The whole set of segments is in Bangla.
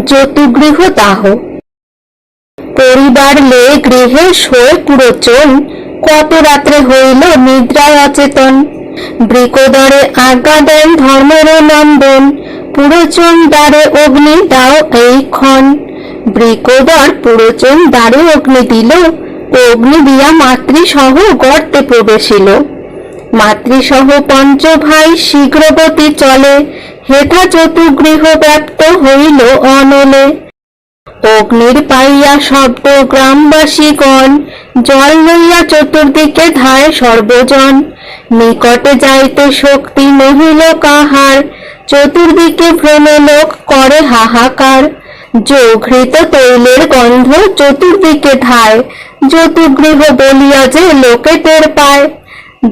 জ্যোতিগৃহ দাহ। পরিবার লে গৃহে শোয় পুরোচন। কত রাত্রে হইল নিদ্রায় অচেতন। বৃকদরে আজ্ঞা দেন ধর্মের নন্দন। পুরোচন দ্বারে অগ্নি দাও এই ক্ষণ। বৃকদর পুরোচন দ্বারে অগ্নি দিল। অগ্নি দিয়া মাতৃসহ গর্তে প্রবেশিল। মাতৃসহ পঞ্চ ভাই শীঘ্রগতি চলে। হেথা চতুর্গৃহ ব্যক্ত হইল অনলে। অগ্নির পাইয়া শব্দ গ্রামবাসীগণ, জল লইয়া চতুর্দিকে ধায় সর্বজন। নিকটে যাইতে শক্তি নহিল কাহার, চতুর্দিকে ভ্রমে লোক করে হাহাকার। যৌঘৃত তৈলের গন্ধ চতুর্দিকে ধায় চতুর্গৃহ বলিয়া যে লোকে টের পায়।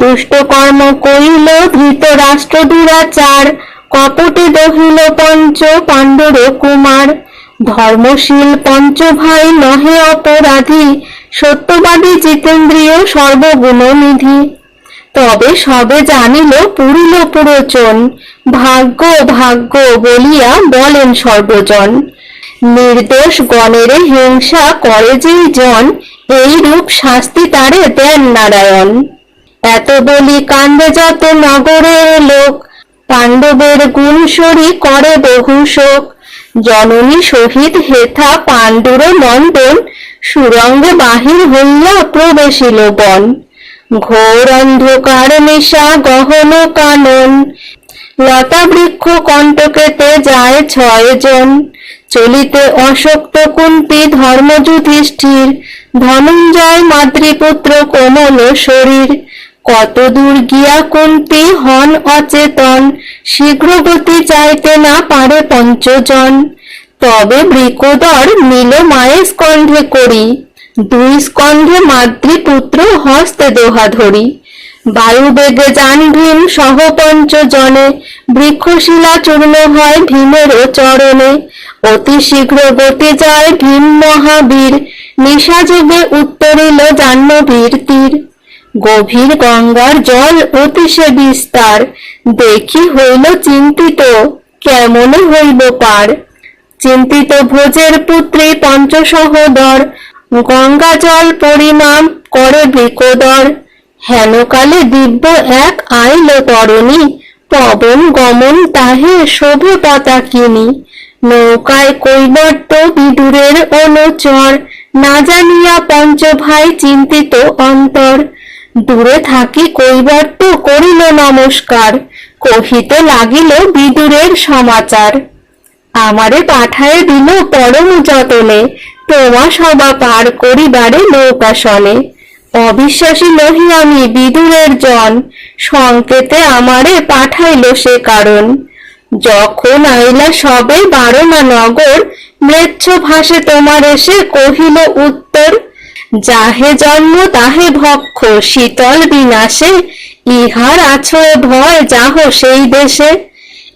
দুষ্ট কর্ম করিল ধৃত রাষ্ট্র দুরাচার কপটে দহিল পঞ্চ পাণ্ডুর কুমার। ধর্মশীল পঞ্চ ভাই নহে অপরাধী, সত্যবাদী জিতেন্দ্রীয় সর্বগুণনিধি। তবে সবে জানিল পুরিল পুরোচন, ভাগ্য ভাগ্য বলিয়া বলেন সর্বজন। নির্দোষ গণেরে হিংসা করে যেই জন এই রূপ শাস্তি তারে দেন নারায়ণ। এত বলি কান্দে যত নগরের লোক পাণ্ডবের গুণসরি করে বহু শোক। জননী সহিত হেথা পাণ্ডুর নন্দন সুরঙ্গে বাহির হইয়া প্রবেশিল বন। ঘোর অন্ধকার নিশা গহন কানন। লতা বৃক্ষ কণ্টকেতে যায় ছয় জন। চলিতে অশক্ত কুন্তি ধর্ম যুধিষ্ঠির ধনঞ্জয় মাতৃপুত্র কোমল শরীর। কত দূর গিয়া কুন্তি হন অচেতন শীঘ্র গতি চাইতে না পারে পঞ্চজন। তবে বৃকোদর নিল মায়ের স্কন্ধে করি, দুই স্কন্ধে মাতৃপুত্র হস্তে দোহা ধরি। বায়ু বেগে যান ভীম সহ পঞ্চজনে, বৃক্ষশিলা চূর্ণ হয় ভীমেরও চরণে। অতি শীঘ্র গতি যায় ভীম মহাবীর নিশাযোগে উত্তরিল জাহ্নবীর তীর। গভীর গঙ্গার জল অতিশে বিস্তার। দেখি হইল চিন্তিত, কেমন হইব পার? চিন্তিত ভোজের পুত্রী পঞ্চসহদর, গঙ্গা জল পরিমাপ করে বৃকোদর। হেনকালে দিব্য এক আইল তরণী পবন গমন তাহে শোভে পতাকিনী। নৌকায় কৈবর্ত বিদুরের অনুচর, না জানিয়া পঞ্চ ভাই চিন্তিত অন্তর। দূরে থাকি কইবার তো করিল নমস্কার, কহিতে লাগিল বিদুরের সমাচার। আমারে পাঠায় দিল পরম যতনে, তোমা সভা পার করিবারে নৌকাশনে অবিশ্বাসী নহি আমি বিদুরের জন, সংকেতে আমারে পাঠাইল সে কারণ। যখন আইলা সবে বারোনা নগর, ম্লেচ্ছ ভাষে তোমার এসে কহিল উত্তর যাহে জন্ম, তাহে ভক্ষ, শীতল বিনাশে, ইহার আছয়ে ভয় যাহ সেই দেশে।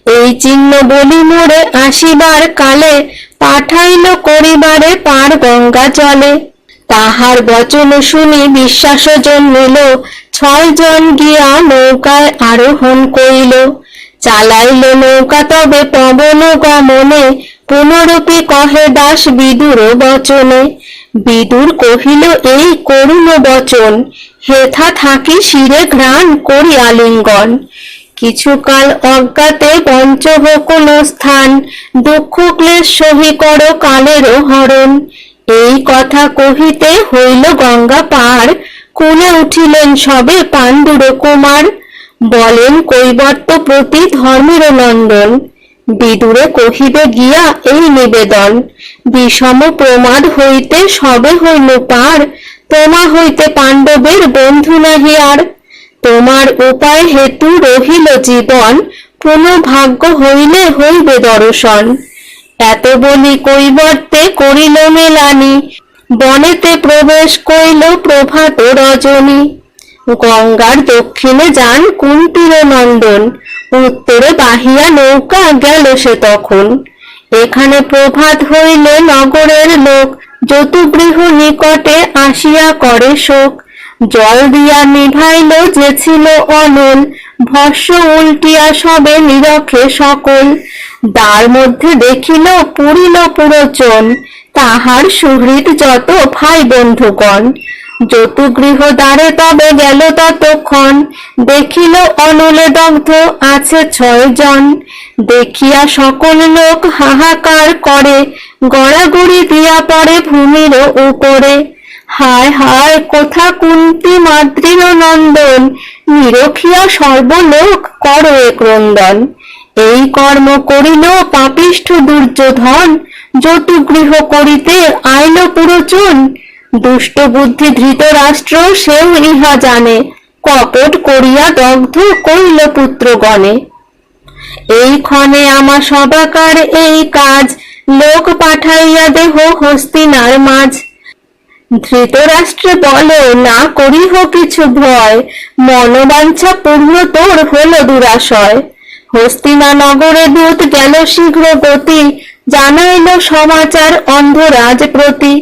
এই চিহ্ন বলি মোরে আসিবার কালে, পাঠাইল করিবারে পার গঙ্গা জলে। তাহার বচন শুনি বিশ্বাস জন্মিল, ছয় জন গিয়া নৌকায় আরোহণ করিল। চালাইল নৌকা তবে পবন গমনে, পুনরূপী কহে দাস বিদুর বচনে। বিদুর কহিল, এই করুণ বচন। হেথা থাকি শিরে ঘ্রাণ করি আলিঙ্গন। কিছুকাল অজ্ঞাতে পঞ্চবকুল স্থান, দুঃখ ক্লেশ সহি কর কালেরও হরণ। এই কথা কহিতে হইল গঙ্গা পার কুলে উঠিলেন সবে পাণ্ডুর কুমার বলেন কৈবর্ত প্রতি ধর্মের নন্দন। বিদুরে কহিবে, গিয়া এই নিবেদন। বিষম প্রমাদ হইতে সবে হইল পার। তোমা হইতে পাণ্ডবের বন্ধু নাহি আর। তোমার উপায় হেতু রহিল জীবন। পুনঃভাগ্য হইলে হইবে দর্শন। এত বলি কৈবর্তে করিল মেলানি। বনেতে প্রবেশ কইল প্রভাত রজনী। গঙ্গার দক্ষিণে যান কুন্তির নন্দন। উত্তরে বাহিয়া নৌকা গেল সে তখন। এখানে প্রভাত হইলে নগরের লোক যতুগৃহ নিকটে আসিয়া করে শোক। জল দিয়া নিভাইল যে ছিল অনল ভস্য উল্টিয়া সবে নিরখে সকল। দ্বার মধ্যে দেখিল পুরিল পুরোচন, তাহার সুহৃদ যত ভাই বন্ধুগণ। যতু গৃহ দ্বারে তবে গেল ততক্ষণ, দেখিল অনলে দগ্ধ আছে ছয় জন দেখিয়া সকল লোক হাহাকার করে, গড়াগড়ি দিয়া পড়ে ভূমির উপরে। হায় হায়, কোথা কুন্তি মাতৃর নন্দন, নিরখিয়া সর্বলোক কর এক রন্দন এই কর্ম করিল পাপিষ্ঠ দুর্যোধন, যতু গৃহ করিতে আইল পুরোচন দুষ্ট বুদ্ধি ধৃত রাষ্ট্র সেও ইহা জানে। কপট করিয়া দগ্ধ করিল পুত্রগণে, এই ক্ষণে আমার সবাকার এই কাজ। লোক পাঠাইয়া দেহ হস্তিনার মাঝ। ধৃতরাষ্ট্রে বলে, না করিহ কিছু ভয়। মনোবাঞ্ছা পূর্ণ তোর হলো দুরাশয়। হস্তিনা নগরে দূত গেল শীঘ্র গতি। জানাইল সমাচার অন্ধরাজ প্রতি।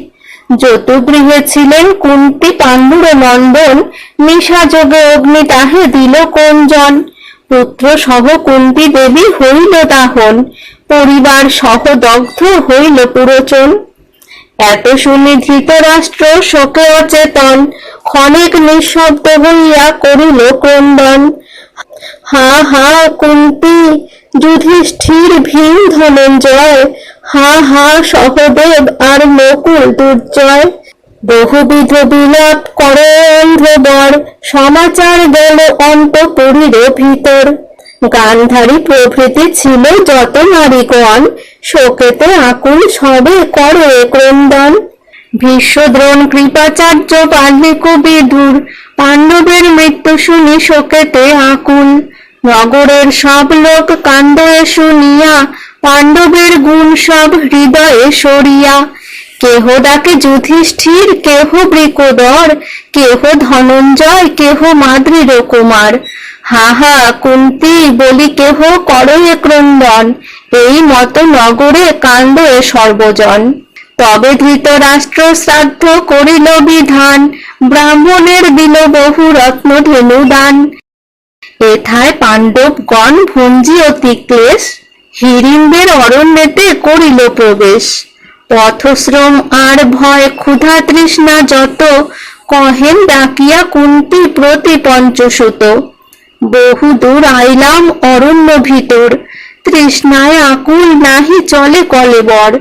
যতুগৃহে ছিলেন কুন্তি পাণ্ডুর নন্দন নিশা যোগে অগ্নি তাহে দিল কোনজন পুত্র সহ কুন্তি দেবী হইল পরিবার সহ দগ্ধ হইল পুরোচন। এত শুনি ধৃতরাষ্ট্র শোকে অচেতন, ক্ষণিক নিঃশব্দ হইয়া করিল ক্রন্দন। হা হা, কুন্তি, যুধিষ্ঠির ভীম ধনঞ্জয় হা হা সহদেব আর নকুল দুর্জয়। বহুবিধ বিলাপ করে অন্ধ্রবর সমাচার গেল অন্তপুরীর ভিতর। গান্ধারী প্রভৃতি ছিল যত নারীগণ, শোকেতে আকুল সবে করে ক্রন্দন। ভীষ্মদ্রোণ কৃপাচার্য বাল্মিক বিদুর পাণ্ডবের মৃত্যু শুনি শোকেতে আকুল। নগরের সব লোক কান্দে শুনিয়া পাণ্ডবের গুণ সব হৃদয়ে সরিয়া। কেহ ডাকে যুধিষ্ঠির, কেহ বৃকোদর, কেহ ধনঞ্জয়, কেহ মাদ্রির কুমার হা হা, কুন্তি, বলি কেহ করয়ে ক্রন্দন, এই মত নগরে কান্দে সর্বজন। তবে ধৃতরাষ্ট্র শ্রাদ্ধ করিল বিধান, ব্রাহ্মণের দিল বহু রত্ন ধেনু দান এথায় পাণ্ডবগণ ভঞ্জি অতি ক্লেশ। হিড়িম্বের অরণ্যেতে করিল প্রবেশ। পথশ্রম আর ভয় ক্ষুধা তৃষ্ণা যত, কহেন ডাকিয়া কুন্তি প্রতি পঞ্চশত বহু দূর আইলাম অরণ্য ভিতর, তৃষ্ণায় আকুল নাহি চলে কলেবর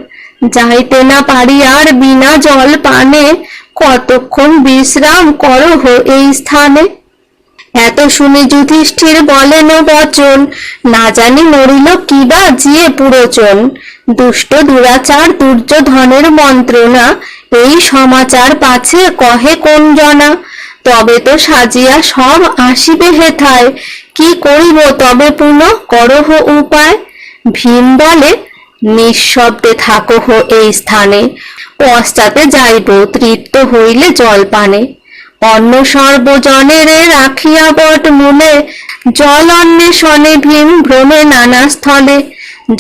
যাইতে না পারি আর বিনা জল পানে, কতক্ষণ বিশ্রাম করহ এই স্থানে? এত শুনে যুধিষ্ঠির বলেন বচন, না জানি মরিল কিবা জিয়ে পুরোচন। দুষ্ট দুরাচার, দুর্যোধনের মন্ত্রণা, এই সমাচার পাছে কহে কোন জনা? তবে তো সাজিয়া সব আসিবে হেথায়, কি করিব তবে পুনঃ করহ উপায়? ভীম বলে, নিঃশব্দে থাকহ এই স্থানে, পশ্চাতে যাইব, তৃপ্ত হইলে জলপানে। অন্য সর্বজনের রাখিয়া বট মূলে, জল অন্বেষণে ভীম ভ্রমে নানা স্থলে।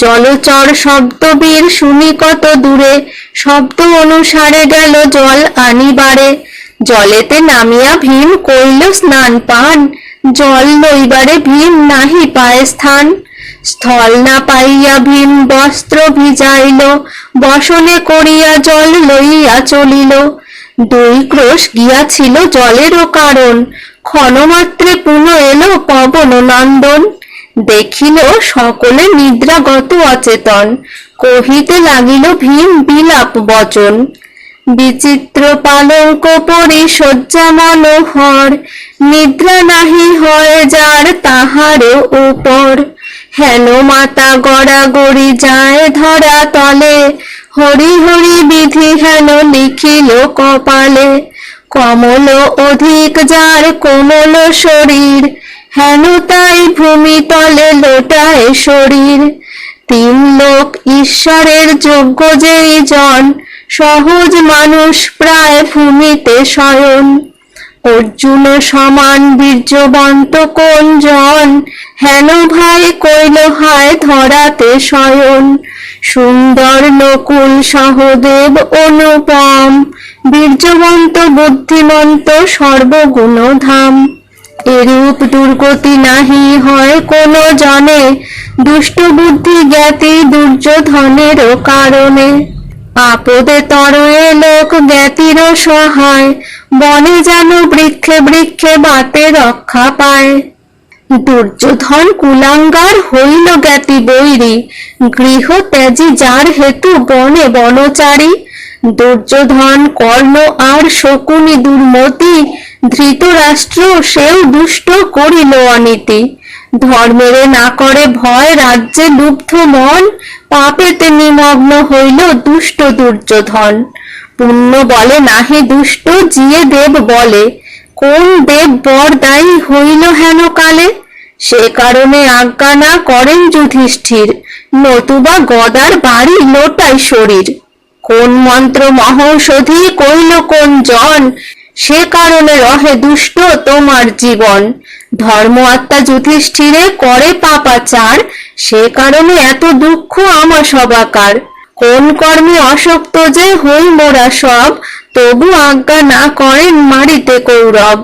জলচর শব্দবীর শুনি কত দূরে, শব্দ অনুসারে গেল জল আনিবারে। জলেতে নামিয়া ভীম কইল স্নান পান, জল লইবারে ভীম নাহি পায় স্থান। স্থল না পাইয়া ভীম বস্ত্র ভিজাইল, বসনে করিয়া জল লইয়া চলিল। দুই ক্রোশ গিয়াছিল জলেরও কারণ। ক্ষণমাত্রে পুনঃ এলো পবন নন্দন। দেখিল সকলে নিদ্রাগত অচেতন। কহিতে লাগিল, ভীম বিলাপ বচন। বিচিত্র পালঙ্ক পরি শয্যা মনোহর নিদ্রা নাহি হয় যার তাহার উপর। হেন মাতা গড়াগড়ি যায় ধরা তলে। হরি হরি বিধি হেন লিখিল কপালে। কমল অধিক যার কোমল শরীর, হেন তাই ভূমি তলে লোটায় শরীর। তিন লোক ঈশ্বরের যোগ্য যেই জন, সহজ মানুষ প্রায় ভূমিতে শয়ন। অর্জুন সমান বীর্যবন্ত কোন জন হেন ভাই কইল, হায় ধরাতে শয়ন। সুন্দর নকুল সহদেব অনুপম। বীর্যবন্ত বুদ্ধিমন্ত সর্বগুণ ধাম এরূপ দুর্গতি নাহি হয় কোনো জনে। দুষ্ট বুদ্ধি জ্ঞাতি দুর্যোধনেরও কারণে। আপদে তরয়ে লোক জ্ঞাতির সহায়, বনে যেন বৃক্ষে বৃক্ষে বাতে রক্ষা পায়। দুর্যোধন কুলাঙ্গার হইল জ্ঞাতি বৈরী গৃহ ত্যাজি যার হেতু বনে বনচারী দুর্যোধন কর্ণ আর শকুনি দুর্মতি ধৃতরাষ্ট্র সেও দুষ্ট করিল অনীতি। ধর্মেরে না করে ভয় রাজ্যে লুব্ধ মন, পাপেতে নিমগ্ন হইল দুষ্ট দুর্যোধন। পুণ্য বলে নাহি দুষ্ট জিয়ে দেব বলে। কোন দেব বর দায়ী হইল হেন কালে? সে কারণে আজ্ঞা না করেন যুধিষ্ঠির। নতুবা গদার বাড়ি লোটাই শরীর। কোন মন্ত্র মহৌষধি কইল কোন জন? সে কারণে রহে দুষ্ট তোমার জীবন। ধর্ম আত্মা যুধিষ্ঠিরে করে পাপাচার, সে কারণে এত দুঃখ আমার সবাকার। কোন কর্মে অসক্ত যে হই মোরা সব, তবু আজ্ঞা না করেন মারিতে কৌরব।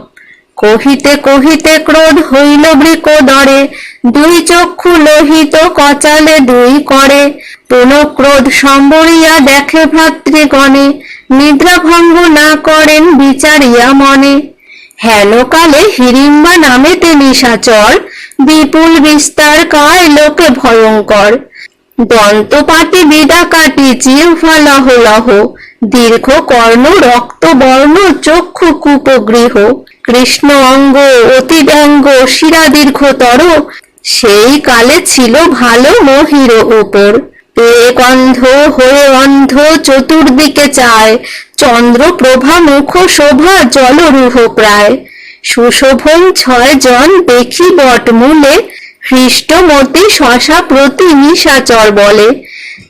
কহিতে কহিতে ক্রোধ হইল বৃকোদরে দুই চক্ষু লোহিত, কচালে দুই করে। পুনঃ ক্রোধ সম্বরিয়া দেখে ভ্রাতৃগণে নিদ্রা ভঙ্গ না করেন বিচারিয়া মনে। হেনকালে হিড়িম্বা নামেতে নিশাচর, বিপুল বিস্তার কায় লোকে ভয়ঙ্কর। দন্তপাতি বিদা কাটি জিহ্বা লহ লহ, দীর্ঘ কর্ণ, রক্ত বর্ণ, চক্ষু কূপগৃহ। কৃষ্ণ অঙ্গ অতিব্যঙ্গ শিরা দীর্ঘতর সেই কালে ছিল ভালো মহির উপর। পেয়ে গন্ধ হয়ে অন্ধ চতুর্দিকে চায়। চন্দ্র প্রভা মুখ শোভা জলরুহ প্রায়। সুশোভন ছয় জন দেখি বটমূলে হৃষ্টমতি শশা প্রতি নিশাচর বলে।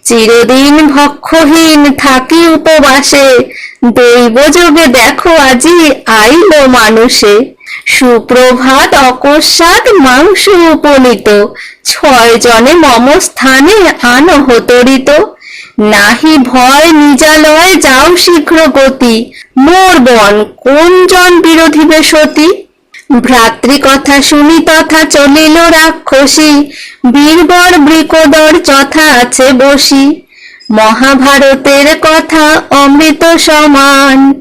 চিরদিন ভক্ষহীন থাকি উপবাসে। দৈব যোগে দেখো আজি আইল মানুষে। সুপ্রভাত অকস্মাৎ মাংস উপনীত। ছয় জনে মম স্থানে আনো হতরিত নাহি ভয় নিজালয় যাও শীঘ্র গতি। মোর বন, কোন জন বিরোধিবে সতী? ভ্রাতৃ কথা শুনি তথা চলিল রাক্ষসী। বীরবর বৃকদর যথা আছে বসি। মহাভারতের কথা অমৃত সমান।